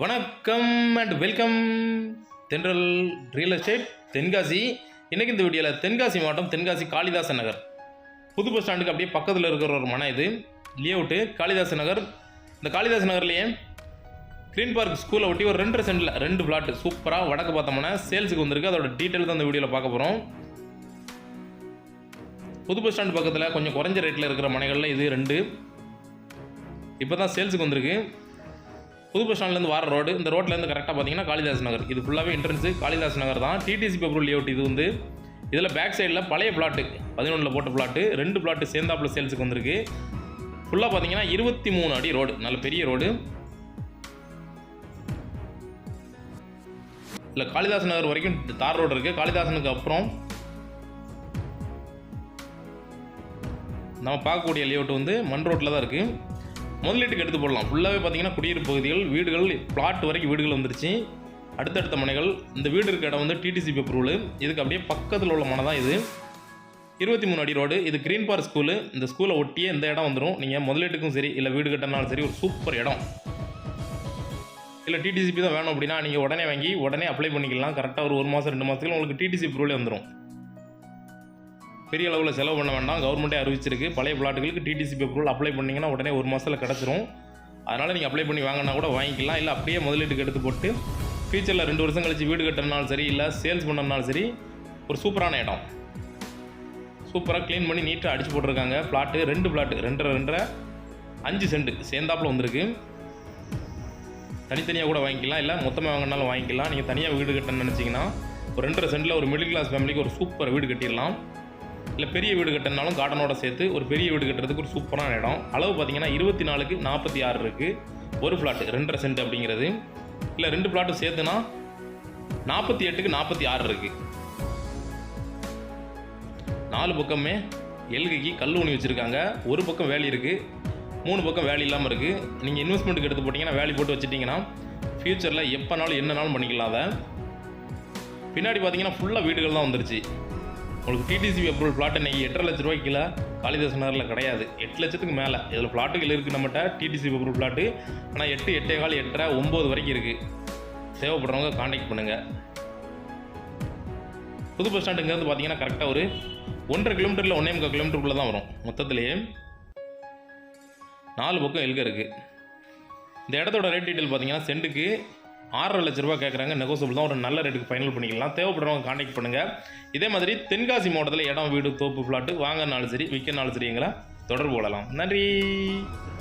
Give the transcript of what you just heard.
வணக்கம் and welcome Thendral real estate Tenkasi. இன்றைக்கு இந்த வீடியோவில் தென்காசி மாவட்டம் தென்காசி காளிதாசன் நகர். புது பஸ் ஸ்டாண்டுக்கு அப்படியே பக்கத்தில் இருக்கிற ஒரு மனை இது. லேஅவுட்டு காளிதாசன் நகர். இந்த காளிதாசன் நகர்லேயே க்ரீன் பார்க் ஸ்கூலை ஒட்டி ஒரு ரெண்டு சென்டில் ரெண்டு பிளாட்டு சூப்பராக வடக்கு பார்த்தோம்னா சேல்ஸுக்கு வந்திருக்கு. அதோட டீட்டெயில் தான் இந்த வீடியோவில் பார்க்க போகிறோம் புது பஸ் ஸ்டாண்டு பக்கத்தில் கொஞ்சம் குறைஞ்ச ரேட்டில் இருக்கிற மனைகளில் இது ரெண்டு. இப்போ தான் சேல்ஸுக்கு வந்திருக்கு. புது பஸ் ஸ்டாண்ட்லேருந்து வர ரோடு இந்த ரோட்லேருந்து கரெக்டாக பார்த்தீங்கன்னா காளிதாஸ் நகர். இது ஃபுல்லாகவே என்ட்ரன்ஸு காளிதாஸ் நகர் தான். டிடிசி பேப்பர் லேஅவுட் இது வந்து இதில் பேக் சைடில் பழைய பிளாட்டு பதினொன்றில் போட்ட பிளாட்டு ரெண்டு பிளாட்டு சேர்ந்தாப்புல சேல்ஸுக்கு வந்திருக்கு. ஃபுல்லாக பார்த்தீங்கன்னா இருபத்தி மூணு அடி ரோடு நல்ல பெரிய ரோடு இல்லை காளிதாஸ் நகர் வரைக்கும் தார் ரோடு இருக்குது காளிதாசனுக்கு அப்புறம் நம்ம பார்க்கக்கூடிய லேஅவுட் வந்து மண் ரோட்டில் தான் இருக்குது முதலீட்டுக்கு எடுத்து போடலாம். ஃபுல்லாகவே பார்த்தீங்கன்னா குடியிருப்பு பகுதிகள் வீடுகள் பிளாட் வரைக்கும் வீடுகள் வந்துருச்சு. அடுத்தடுத்த மனைகள் இந்த வீடு இருக்க இடம் வந்து டிடிசிபி அப்ரூவல் இதுக்கு அப்படியே பக்கத்தில் உள்ள மனை தான் இது. இருபத்தி மூணு அடி ரோடு இது க்ரீன் பார்க் ஸ்கூலு இந்த ஸ்கூலை ஒட்டியே இந்த இடம் வந்துடும் நீங்கள் முதலீட்டுக்கும் சரி இல்லை வீடு கட்டினாலும் சரி ஒரு சூப்பர் இடம். இல்லை டிடிசிபி தான் வேணும் அப்படின்னா நீங்கள் உடனே வாங்கி உடனே அப்ளை பண்ணிக்கலாம். கரெக்டாக ஒரு ஒரு மாதம் ரெண்டு மாதத்துக்கு உங்களுக்கு டிடிசி ப்ரூவலே வந்துடும் பெரிய அளவில் செலவு பண்ண வேண்டாம். கவர்மெண்ட்டே அறிவிச்சிருக்கு. பழைய பிளாட்டுகளுக்கு டிடிசி அப்ரூவல் அப்ளை பண்ணிங்கன்னா உடனே ஒரு மாதத்தில் கிடச்சிரும். அதனால் நீங்கள் அப்ளை பண்ணி வாங்கினா கூட வாங்கிக்கலாம். இல்லை அப்படியே முதலீட்டுக்கு எடுத்து போட்டு ஃபியூச்சரில் ரெண்டு வருஷம் கழிச்சு வீடு கட்டுறனாலும் சரி இல்லை சேல்ஸ் பண்ணனாலும் சரி ஒரு சூப்பரான இடம். சூப்பராக க்ளீன் பண்ணி நீட்டாக அடிச்சு போட்டிருக்காங்க. ஃப்ளாட்டு ரெண்டு ஃப்ளாட்டு ரெண்டரை ரெண்டரை அஞ்சு சென்ட் சேர்ந்தாப்பில் வந்திருக்கு. தனித்தனியாக கூட வாங்கிக்கலாம். இல்லை மொத்தமாக வாங்கினாலும் வாங்கிக்கலாம். நீங்கள் தனியாக வீடு கட்டணும்னு நினச்சிங்கன்னா ஒரு ரெண்டரை சென்ட்டில் ஒரு மிடில் கிளாஸ் ஃபேமிலிக்கு ஒரு சூப்பர் வீடு கட்டிடலாம். இல்லை பெரிய வீடு கட்டினாலும் கார்டனோட சேர்த்து ஒரு பெரிய வீடு கட்டுறதுக்கு ஒரு சூப்பரான இடம். அளவு பார்த்தீங்கன்னா இருபத்தி நாலுக்கு நாற்பத்தி ஆறு இருக்குது ஒரு ஃப்ளாட்டு ரெண்டரை சென்ட் அப்படிங்கிறது. இல்லை ரெண்டு ஃப்ளாட்டும் சேர்த்துனா நாற்பத்தி எட்டுக்கு நாற்பத்தி ஆறு இருக்குது நாலு பக்கமே எல்கைக்கு கல் ஊனி வச்சுருக்காங்க. ஒரு பக்கம் வேலி இருக்குது மூணு பக்கம் வேலி இல்லாமல் இருக்குது நீங்கள் இன்வெஸ்ட்மெண்ட்டுக்கு எடுத்து போட்டிங்கன்னா வேலி போட்டு வச்சிட்டிங்கன்னா ஃப்யூச்சரில் எப்போனாலும் என்னனாலும் பண்ணிக்கலாம் அதை. பின்னாடி பார்த்தீங்கன்னா ஃபுல்லாக வீடுகள் தான் வந்துருச்சு. உங்களுக்கு டிடிசி அப்ரூவல் பிளாட் இன்னைக்கு எட்டரை லட்ச ரூபாய்க்கு காளிதாசன் நகரில் கிடையாது. எட்டு லட்சத்துக்கு மேலே. இதில் பிளாட்டுகள் இருக்குது நம்மகிட்ட. டிடிசி அப்ரூவல் பிளாட்டு ஆனால் எட்டு எட்டே கால் எட்டரை ஒம்பது வரைக்கும் இருக்குது தேவைப்படுறவங்க காண்டாக்ட் பண்ணுங்கள் புது பஸ் ஸ்டாண்டுங்கிறது பார்த்தீங்கன்னா கரெக்டாக ஒரு ஒன்றரை கிலோமீட்டரில் ஒன்றே முக்கால் கிலோமீட்டருக்குள்ளே தான் வரும். மொத்தத்திலேயே நாலு பக்கம் எல்க இருக்குது இந்த இடத்தோட ரேட் டீட்டெயில் பார்த்தீங்கன்னா சென்ட்டுக்கு ஆறரை லட்ச ரூபா கேட்குறாங்க நெகோசியபிள் தான். ஒரு நல்ல ரேட்டுக்கு ஃபைனல் பண்ணிக்கலாம். தேவைப்படுறவங்க காண்டாக்ட் பண்ணுங்கள் இதே மாதிரி தென்காசி மாவட்டத்தில் இடம் வீடு தோப்பு பிளாட்டு வாங்கினாலும் சரி விற்கனாலும் சரி எங்களை தொடர்பு கொள்ளலாம். நன்றி.